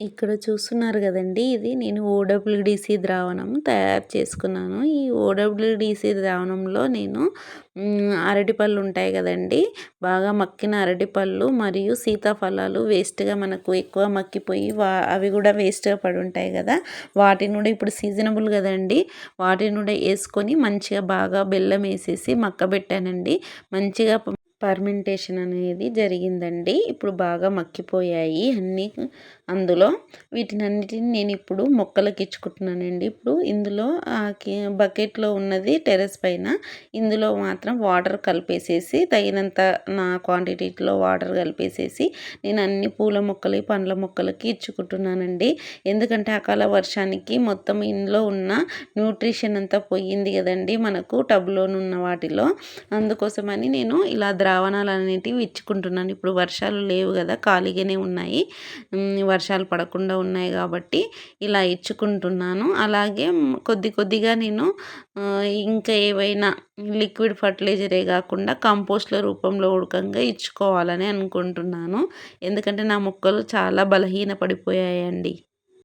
ఇక్కడ చూస్తున్నారు కదండి ఇది నేను ఓడబ్ల్యూడిసి ద్రావణం తయారు చేసుకున్నాను. ఈ ఓడబ్ల్యూడిసి ద్రావణంలో నేను అరటిపళ్ళు ఉంటాయి కదండి బాగా మక్కిన అరటిపళ్ళు మరియు సీతాఫలాలు వేస్ట్గా మనకు ఎక్కువ మక్కిపోయి వా అవి కూడా వేస్ట్గా పడి ఉంటాయి కదా వాటిని కూడా ఇప్పుడు సీజనబుల్ కదండి వాటిని కూడా వేసుకొని మంచిగా బాగా బెల్లం వేసేసి మక్కబెట్టానండి. మంచిగా పర్మెంటేషన్ అనేది జరిగిందండి. ఇప్పుడు బాగా మక్కిపోయాయి అన్నీ అందులో. వీటిని అన్నిటిని నేను ఇప్పుడు మొక్కలకి ఇచ్చుకుంటున్నానండి. ఇప్పుడు ఇందులో బకెట్లో ఉన్నది టెర్రస్ పైన ఇందులో మాత్రం వాటర్ కలిపేసేసి తగినంత నా క్వాంటిటీలో వాటర్ కలిపేసేసి నేను అన్ని పూల మొక్కలు పండ్ల మొక్కలకి ఇచ్చుకుంటున్నానండి. ఎందుకంటే అకాల వర్షానికి మొత్తం ఇందులో ఉన్న న్యూట్రిషన్ అంతా పోయింది కదండి మనకు టబ్లోనున్న వాటిలో. అందుకోసమని నేను ఇలా ద్రావణాలు అనేటివి ఇచ్చుకుంటున్నాను. ఇప్పుడు వర్షాలు లేవు కదా ఖాళీగానే ఉన్నాయి. వర్షాలు పడకుండా ఉన్నాయి కాబట్టి ఇలా ఇచ్చుకుంటున్నాను. అలాగే కొద్ది కొద్దిగా నేను ఇంకా ఏవైనా లిక్విడ్ ఫర్టిలైజరే కాకుండా కంపోస్ట్ల రూపంలో ఉడకంగా ఇచ్చుకోవాలని అనుకుంటున్నాను. ఎందుకంటే నా మొక్కలు చాలా బలహీన పడిపోయాయండి